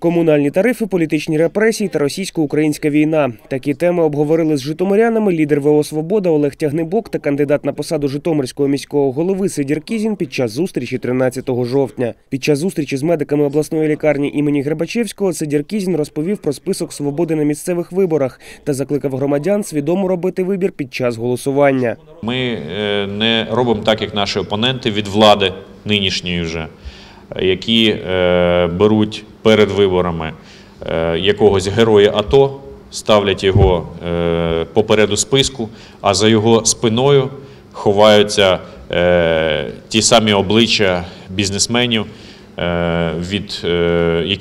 Комунальні тарифи, політичні репресії та російсько-українська війна. Такі теми обговорили з житомирянами лідер ВО «Свобода» Олег Тягнебок та кандидат на посаду Житомирського міського голови Сидір Кізін під час зустрічі 13 жовтня. Під час зустрічі з медиками обласної лікарні імені Гребачевського Сидір Кізін розповів про список свободи на місцевих виборах та закликав громадян свідомо робити вибір під час голосування. Ми е, не робимо так, як наші опоненти від влади нинішньої вже, які е, беруть перед виборами е, якогось героя АТО, ставлять його е, попереду списку, а за його спиною ховаються ті самі обличчя бізнесменів, від,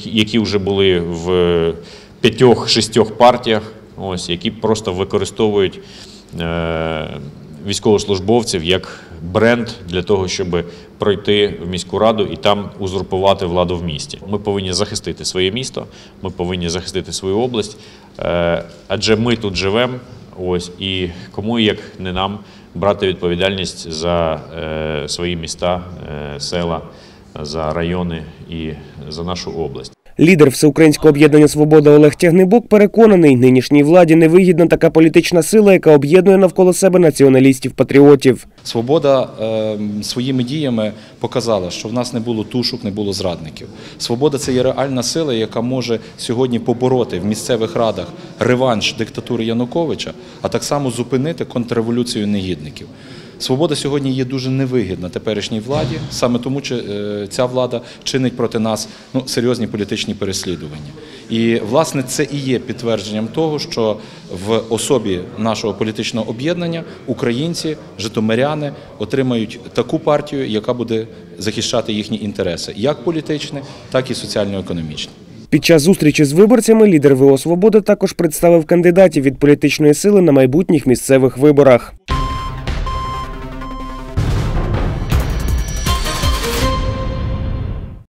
які, вже були в п'ятьох-шістьох партіях, ось, які просто використовують військовослужбовців як бренд для того, щоб пройти в міську раду і там узурпувати владу в місті. Ми повинні захистити своє місто, ми повинні захистити свою область, е, адже ми тут живемо. Ось і кому як не нам брати відповідальність за е, свої міста, е, села, за райони і за нашу область. Лідер Всеукраїнського об'єднання Свобода Олег Тягнебок переконаний, нинішній владі невигідна така політична сила, яка об'єднує навколо себе націоналістів-патріотів. Свобода е, своїми діями показала, що в нас не було тушок, не було зрадників. Свобода це є реальна сила, яка може сьогодні побороти в місцевих радах реванш диктатури Януковича, а так само зупинити контрреволюцію негідників. Свобода сьогодні є дуже невигідна теперішній владі, саме тому е, ця влада чинить проти нас ну, серйозні політичні переслідування. І власне це і є підтвердженням того, що в особі нашого політичного об'єднання українці, житомиряни отримають таку партію, яка буде захищати їхні інтереси, як політичні, так і соціально-економічні. Під час зустрічі з виборцями лідер ВО «Свобода» також представив кандидатів від політичної сили на майбутніх місцевих виборах.